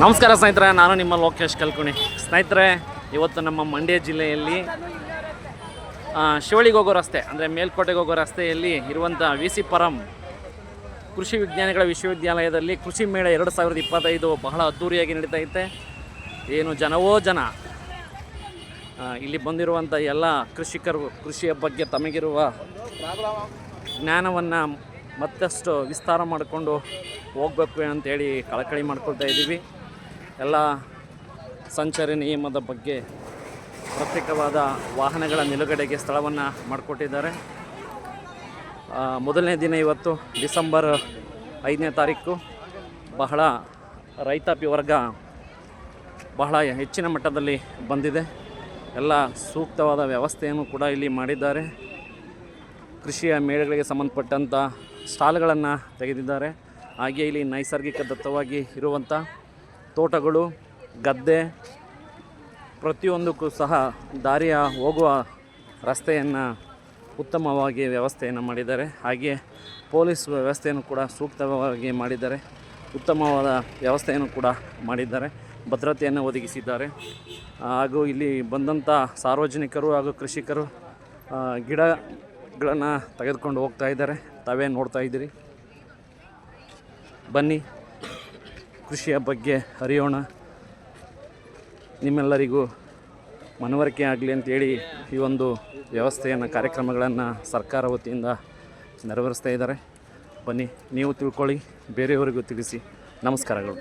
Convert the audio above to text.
ನಮಸ್ಕಾರ ಸ್ನೇಹಿತರೆ, ನಾನು ನಿಮ್ಮ ಲೋಕೇಶ್ ಕಲ್ಕುಣಿ. ಸ್ನೇಹಿತರೆ, ಇವತ್ತು ನಮ್ಮ ಮಂಡ್ಯ ಜಿಲ್ಲೆಯಲ್ಲಿ ಶಿವಳಿಗೆ ಹೋಗೋ ರಸ್ತೆ, ಅಂದರೆ ಮೇಲ್ಕೋಟೆಗೆ ಹೋಗೋ ರಸ್ತೆಯಲ್ಲಿ ಇರುವಂಥ ವಿ ಸಿ ಪರಂ ಕೃಷಿ ವಿಜ್ಞಾನಿಗಳ ವಿಶ್ವವಿದ್ಯಾಲಯದಲ್ಲಿ ಕೃಷಿ ಮೇಳ ಎರಡು ಸಾವಿರದ ಇಪ್ಪತ್ತೈದು ಬಹಳ ಅದ್ಧೂರಿಯಾಗಿ ನಡೀತಾ ಐತೆ. ಏನು ಜನವೋ ಜನ ಇಲ್ಲಿ ಬಂದಿರುವಂಥ ಎಲ್ಲ ಕೃಷಿಕರು, ಕೃಷಿಯ ಬಗ್ಗೆ ತಮಗಿರುವ ಜ್ಞಾನವನ್ನು ಮತ್ತಷ್ಟು ವಿಸ್ತಾರ ಮಾಡಿಕೊಂಡು ಹೋಗಬೇಕು ಅಂತೇಳಿ ಕಳಕಳಿ ಮಾಡ್ಕೊಳ್ತಾ ಇದ್ದೀವಿ. ಎಲ್ಲ ಸಂಚಾರಿ ನಿಯಮದ ಬಗ್ಗೆ ಪ್ರತ್ಯೇಕವಾದ ವಾಹನಗಳ ನಿಲುಗಡೆಗೆ ಸ್ಥಳವನ್ನು ಮಾಡಿಕೊಟ್ಟಿದ್ದಾರೆ. ಮೊದಲನೇ ದಿನ ಇವತ್ತು ಡಿಸೆಂಬರ್ ಐದನೇ ತಾರೀಕು ಬಹಳ ರೈತಾಪಿ ವರ್ಗ ಬಹಳ ಹೆಚ್ಚಿನ ಮಟ್ಟದಲ್ಲಿ ಬಂದಿದೆ. ಎಲ್ಲ ಸೂಕ್ತವಾದ ವ್ಯವಸ್ಥೆಯನ್ನು ಕೂಡ ಇಲ್ಲಿ ಮಾಡಿದ್ದಾರೆ. ಕೃಷಿಯ ಮೇಳಗಳಿಗೆ ಸಂಬಂಧಪಟ್ಟಂಥ ಸ್ಟಾಲ್ಗಳನ್ನು ತೆಗೆದಿದ್ದಾರೆ. ಹಾಗೆ ಇಲ್ಲಿ ನೈಸರ್ಗಿಕ ದತ್ತವಾಗಿ ಇರುವಂಥ ತೋಟಗಳು, ಗದ್ದೆ, ಪ್ರತಿಯೊಂದಕ್ಕೂ ಸಹ ದಾರಿಯ ಹೋಗುವ ರಸ್ತೆಯನ್ನು ಉತ್ತಮವಾಗಿ ವ್ಯವಸ್ಥೆಯನ್ನು ಮಾಡಿದ್ದಾರೆ. ಹಾಗೆಯೇ ಪೊಲೀಸ್ ವ್ಯವಸ್ಥೆಯನ್ನು ಕೂಡ ಸೂಕ್ತವಾಗಿ ಮಾಡಿದ್ದಾರೆ. ಉತ್ತಮವಾದ ವ್ಯವಸ್ಥೆಯನ್ನು ಕೂಡ ಮಾಡಿದ್ದಾರೆ. ಭದ್ರತೆಯನ್ನು ಒದಗಿಸಿದ್ದಾರೆ. ಹಾಗೂ ಇಲ್ಲಿ ಬಂದಂಥ ಸಾರ್ವಜನಿಕರು ಹಾಗೂ ಕೃಷಿಕರು ಗಿಡಗಳನ್ನು ತೆಗೆದುಕೊಂಡು ಹೋಗ್ತಾ ಇದ್ದಾರೆ. ತಾವೇ ನೋಡ್ತಾ ಇದ್ದೀರಿ. ಬನ್ನಿ. ಕೃಷಿಯ ಬಗ್ಗೆ ಅರಿಯೋಣ. ನಿಮ್ಮೆಲ್ಲರಿಗೂ ಮನವರಿಕೆ ಆಗಲಿ ಅಂತೇಳಿ ಈ ಒಂದು ವ್ಯವಸ್ಥೆಯನ್ನು, ಕಾರ್ಯಕ್ರಮಗಳನ್ನು ಸರ್ಕಾರ ವತಿಯಿಂದ ನೆರವೇರಿಸ್ತಾ ಇದ್ದಾರೆ. ಬನ್ನಿ, ನೀವು ತಿಳ್ಕೊಳ್ಳಿ, ಬೇರೆಯವರಿಗೂ ತಿಳಿಸಿ. ನಮಸ್ಕಾರಗಳು.